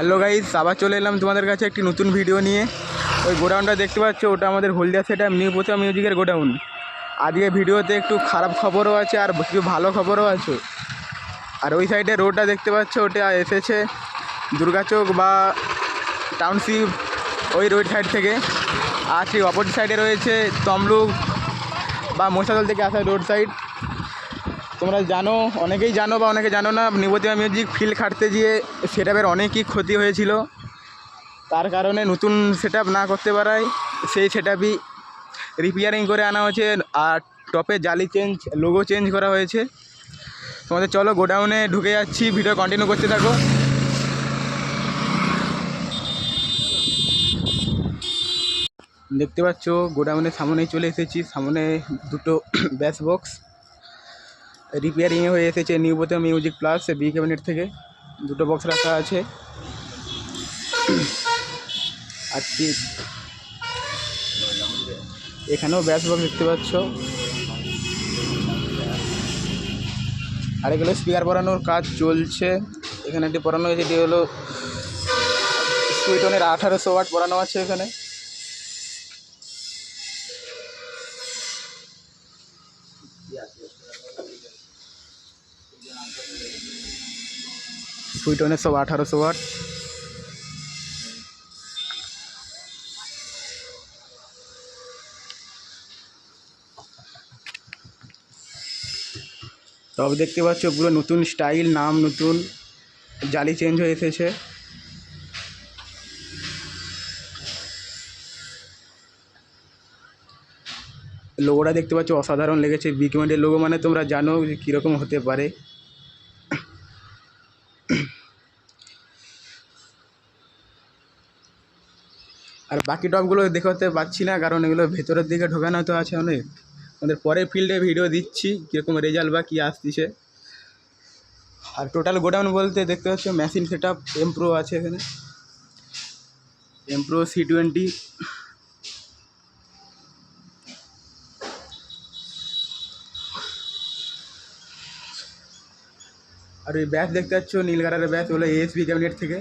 Hello guys আবার চলে এলাম তোমাদের কাছে একটি নতুন ভিডিও নিয়ে। ওই গোডাউনটা দেখতে পাচ্ছ? ওটা আমাদের হলদিয়া সেটা নিউ প্রথম মিউজিকের গোডাউন। আজকে ভিডিওতে একটু খারাপ খবরও আছে আর কিছু ভালো খবরও আছে। আর ওই সাইডে রোডটা দেখতে পাচ্ছ? ওটা এসেছে দুর্গাচক বা টাউনশিপ ওই রোড সাইড থেকে। আর সেই অপোজিট সাইডে রয়েছে তমলুক বা মশাদল থেকে আসা রোড সাইড তোমরা জানো, অনেকেই জানো বা অনেকে জানো না নিবদিয়া মিউজিক ফিল্ড খাটতে গিয়ে সেটআপের অনেকই ক্ষতি হয়েছিল। তার কারণে নতুন সেটআপ না করতে পারায় সেই সেটআপই রিপেয়ারিং করে আনা হয়েছে আর টপে জালি চেঞ্জ লোগো চেঞ্জ করা হয়েছে। তোমাদের চলো গোডাউনে ঢুকে যাচ্ছি ভিডিও কন্টিনিউ করতে থাকো। দেখতে পাচ্ছ, গোডাউনের সামনেই চলে এসেছি, সামনে দুটো ব্যাস বক্স রিপেয়ারিং হয়ে এসেছে নিউ বোতে মিউজিক প্লাস বি ক্যাবিনেট থেকে। দুটো বক্স রাখা আছে। আর এখানেও ব্যাস বক্স দেখতে পাচ্ছ। আর এগুলো স্পিকার পরানোর কাজ চলছে। এখানে একটি পরানো হয়েছে, এটি হলো সুইটনের আঠারোশো ওয়াট পরানো আছে এখানে। সুইটনের সব আঠারোশো ওয়াট। তবে দেখতে পাচ্ছ পুরো নতুন স্টাইল, নাম নতুন, জালি চেঞ্জ হয়ে এসেছে। লোগোটা দেখতে পাচ্ছ অসাধারণ লেগেছে বিকমেন্টের লোগো মানে তোমরা জানো যে কীরকম হতে পারে। আর বাকি টপগুলো দেখাতে পাচ্ছি না, কারণ এগুলো ভেতরের দিকে ঢোকানো তো আছে অনেক। আমাদের পরের ফিল্ডে ভিডিও দিচ্ছি, কীরকম রেজাল্ট বা কী আসতেছে। আর টোটাল গোডাউন বলতে দেখতে পাচ্ছ মেশিন সেট আপ এমপ্রো আছে এখানে। এমপ্রো সি টোয়েন্টি আর ওই ব্যাচ দেখতে পাচ্ছ, নীল কালারের ব্যাচ হলো এএসবি ক্যাবিনেট থেকে।